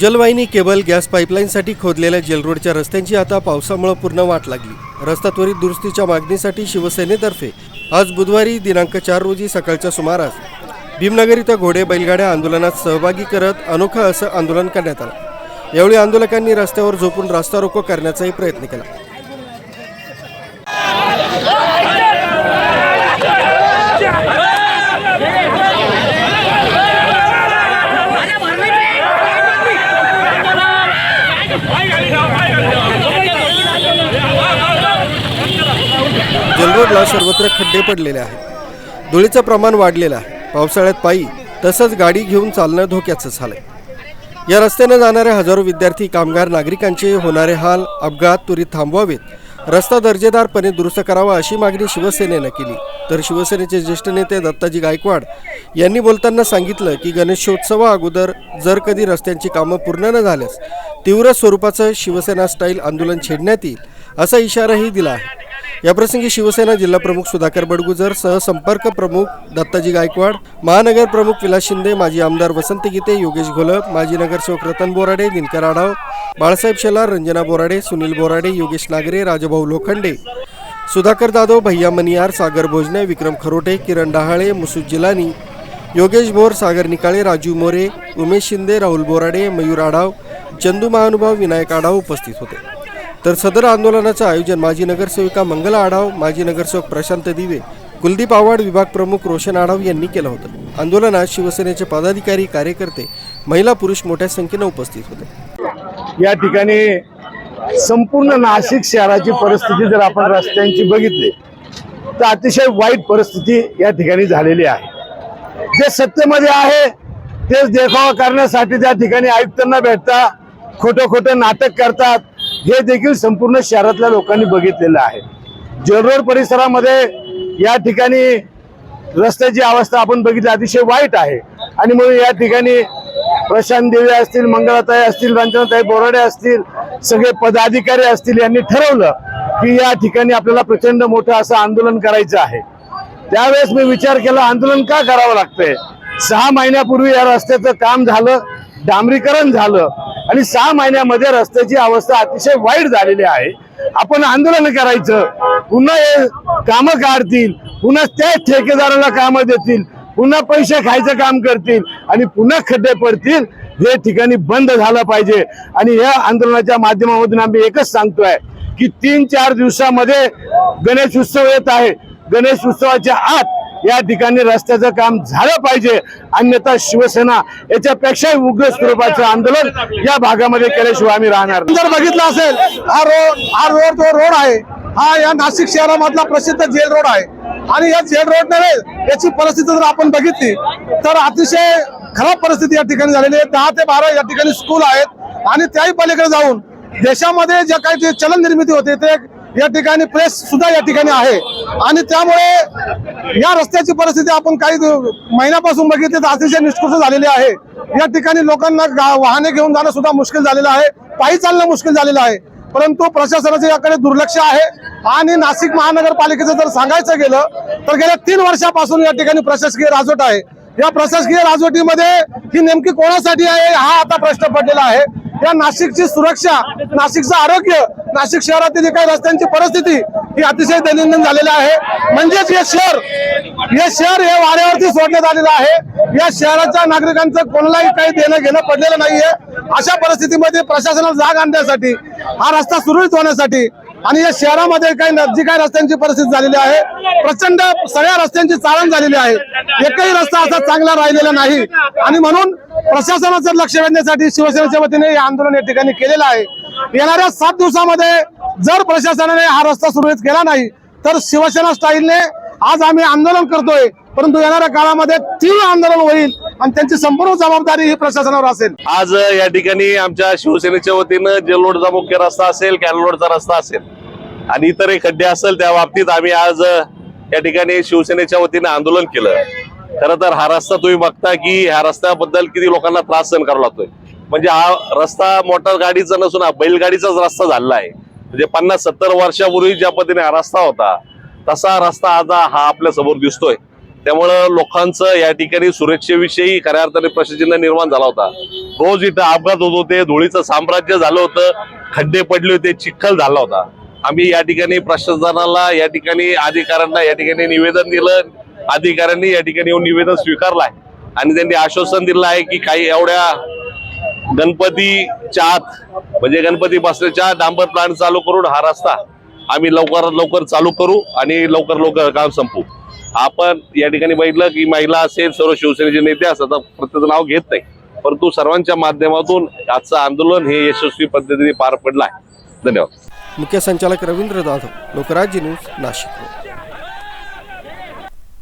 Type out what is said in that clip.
जलवाहिनी cable gas पाईपलाईनसाठी खोदलेल्या जेलरोडच्या रस्त्यांची आता पावसामुळे पूर्ण वाट लागली. रस्ता त्वरित दुरुस्तीच्या मागणीसाठी शिवसेनेतर्फे आज बुधवारी दिनांक चार रोजी सकाळच्या सुमारास भीमनगर इथं घोडे बैलगाड्या आंदोलनात सहभागी करत अनोखं असं आंदोलन करण्यात आलं. यावेळी आंदोलकांनी रस्त्यावर झोपून रास्ता रोको करण्याचाही प्रयत्न केला. रोडला सर्वत्र खड्डे पडलेले आहेत. धुळीचं प्रमाण वाढलेलं आहे. पावसाळ्यात पायी तसंच गाडी घेऊन चालणं धोक्याचं झालंय. या रस्त्यानं जाणारे हजारो विद्यार्थी कामगार नागरिकांचे होणारे हाल अपघात त्वरित थांबवावेत. रस्ता दर्जेदारपणे दुरुस्त करावा अशी मागणी शिवसेनेनं केली. तर शिवसेनेचे ज्येष्ठ नेते दत्ताजी गायकवाड यांनी बोलताना सांगितलं की गणेशोत्सवा अगोदर जर कधी रस्त्यांची कामं पूर्ण न झाल्यास तीव्र स्वरूपाचं शिवसेना स्टाईल आंदोलन छेडण्यात येईल असा इशाराही दिला आहे. याप्रसंगी शिवसेना जिल्हाप्रमुख सुधाकर बडगुजर सहसंपर्क प्रमुख दत्ताजी गायकवाड महानगर प्रमुख विलास शिंदे माजी आमदार वसंत गीते योगेश घोलप माजी नगरसेवक रतन बोराडे दिनकर आढाव बाळासाहेब शेलार रंजना बोराडे सुनील बोराडे योगेश नागरे राजभाऊ लोखंडे सुधाकर जाधव भैया मनियार सागर भोजने विक्रम खरोटे किरण डहाळे मुसुद जिलानी योगेश भोर सागर निकाळे राजू मोरे उमेश शिंदे राहुल बोराडे मयूर आढाव चंदू महानुभाव विनायक आढाव उपस्थित होते. तर सदर आंदोलनाचं आयोजन माजी नगरसेविका मंगला आढाव माजी नगरसेवक प्रशांत दिवे कुलदीप आव्हाड विभाग प्रमुख रोशन आढाव यांनी केलं होतं. आंदोलनात शिवसेनेचे पदाधिकारी कार्यकर्ते महिला पुरुष मोठ्या संख्येनं उपस्थित होते. या ठिकाणी संपूर्ण नाशिक शहराची परिस्थिती जर आपण रस्त्यांची बघितली तर अतिशय वाईट परिस्थिती या ठिकाणी झालेली आहे. जे सत्तेमध्ये आहे तेच देखावा करण्यासाठी त्या ठिकाणी आयुक्तांना भेटता खोटं खोटं नाटक करतात हे देखील संपूर्ण शहरातल्या लोकांनी बघितलेलं आहे. जलरोड परिसरामध्ये या ठिकाणी रस्त्याची अवस्था आपण बघितली अतिशय वाईट आहे. आणि म्हणून या ठिकाणी प्रशांत देवी असतील मंगळाताई असतील रंजनाताई बोराडे असतील सगळे पदाधिकारी असतील यांनी ठरवलं की या ठिकाणी आपल्याला प्रचंड मोठं असं आंदोलन करायचं आहे. त्यावेळेस मी विचार केला आंदोलन का करावं लागतंय? सहा महिन्यापूर्वी या रस्त्याचं काम झालं डांबरीकरण झालं. आणि सहा महिन्यामध्ये रस्त्याची अवस्था अतिशय वाईट झालेली आहे. आपण आंदोलन करायचं. पुन्हा हे कामं काढतील. पुन्हा त्या ठेकेदाराला कामं देतील. पुन्हा पैसे खायचं काम करतील. आणि पुन्हा खड्डे पडतील. हे ठिकाणी बंद झालं पाहिजे. आणि या आंदोलनाच्या माध्यमामधून आम्ही एकच सांगतोय की तीन चार दिवसामध्ये गणेश उत्सव येत आहे. गणेश उत्सवाच्या आत या ठिकाणी रस्त्याचं काम झालं पाहिजे. अन्यथा शिवसेना याच्यापेक्षाही उग्र स्वरूपाचं आंदोलन या भागामध्ये केल्याशिवाय आम्ही राहणार जर बघितलं असेल हा रोड हा रोड जो रोड आहे हा या नाशिक शहरामधला प्रसिद्ध जेल रोड आहे. आणि या जेल रोड नव्हे याची परिस्थिती जर आपण बघितली तर अतिशय खराब परिस्थिती या ठिकाणी झालेली आहे. दहा ते बारा या ठिकाणी स्कूल आहेत. आणि त्याही पलीकडे जाऊन देशामध्ये जे काही जे चलन निर्मिती होते ते या ठिकाणी प्रेस सुद्धा या ठिकाणी आहे. आणि त्यामुळे या रस्त्याची परिस्थिती आपण काही महिन्यापासून बघितली तर अतिशय निष्कृष झालेली आहे. या ठिकाणी लोकांना गा- वाहने घेऊन जाणं सुद्धा मुश्किल झालेलं आहे. पायी चालणं मुश्किल झालेलं आहे. परंतु प्रशासनाचे याकडे दुर्लक्ष आहे. आणि नाशिक महानगरपालिकेचं जर सांगायचं गेलं तर गेल्या तीन वर्षापासून या ठिकाणी प्रशासकीय राजवट आहे. या प्रशासकीय राजवटीमध्ये ही नेमकी कोणासाठी आहे हा आता प्रश्न पडलेला आहे. या नाशिकची सुरक्षा नाशिकचं आरोग्य नाशिक शहरातील काही रस्त्यांची परिस्थिती ही अतिशय दैनंदिन झालेली आहे. म्हणजेच हे शहर हे शहर हे वाऱ्यावरती सोडण्यात आलेलं आहे. या शहराच्या नागरिकांचं कोणालाही काही देणं घेणं पडलेलं नाहीये. अशा परिस्थितीमध्ये प्रशासनाला जाग आणण्यासाठी हा रस्ता सुरळीत होण्यासाठी आणि या शहरामध्ये काही न- जी काही रस्त्यांची परिस्थिती झालेली आहे. प्रचंड सगळ्या रस्त्यांची चाळण झालेली आहे. एकही रस्ता असा चांगला राहिलेला नाही. आणि म्हणून प्रशासनाचं लक्ष वेधण्यासाठी शिवसेनेच्या वतीने हे आंदोलन या ठिकाणी केलेलं आहे. येणाऱ्या सात दिवसामध्ये जर प्रशासनाने हा रस्ता सुरळीत केला नाही तर शिवसेना स्टाईलने आज आम्ही आंदोलन करतोय. परंतु येणाऱ्या काळामध्ये तीव्र आंदोलन होईल आणि त्यांची संपूर्ण जबाबदारी ही प्रशासनावर असेल. आज या ठिकाणी आमच्या शिवसेनेच्या वतीनं जेलोडचा मुख्य रस्ता असेल कॅनलोडचा रस्ता असेल आणि इतरही खड्डे असेल त्या बाबतीत आम्ही आज या ठिकाणी शिवसेनेच्या वतीनं आंदोलन केलं. खरं तर हा रस्ता तुम्ही बघता की ह्या रस्त्याबद्दल किती लोकांना त्रास सहन करावा लागतोय. म्हणजे हा रस्ता मोटर गाडीचा नसून हा बैलगाडीचाच रस्ता झालेला आहे. म्हणजे पन्नास सत्तर वर्षापूर्वी ज्या पद्धतीने हा रस्ता होता तसा रस्ता आज हा आपल्यासमोर दिसतोय. त्यामुळं लोकांचं या ठिकाणी सुरक्षेविषयी खऱ्या अर्थाने प्रश्नचिन्ह निर्माण झाला होता. रोज इथं अपघात होत होते धुळीचं साम्राज्य झालं होतं खड्डे पडले होते चिखल झाला होता. आम्ही या ठिकाणी प्रशासनाला या ठिकाणी अधिकाऱ्यांना या ठिकाणी निवेदन दिलं. अधिकाऱ्यांनी या ठिकाणी येऊन निवेदन स्वीकारलं आहे आणि त्यांनी आश्वासन दिलं आहे की काही एवढ्या गणपतीच्या आत म्हणजे गणपती बसण्याच्या डांबर प्लांट चालू करून हा रस्ता आम्ही लवकरात लवकर चालू करू आणि लवकर लवकर काम संपू. आपण या ठिकाणी बघितलं की महिला असेल सर्व शिवसेनेचे नेते असतात प्रत्येक नाव घेत नाही. परंतु सर्वांच्या माध्यमातून आजचं आंदोलन हे यशस्वी पद्धतीने पार पडलं आहे धन्यवाद. मुख्य संचालक रवींद्र जाधव लोकराज्य न्यूज नाशिक.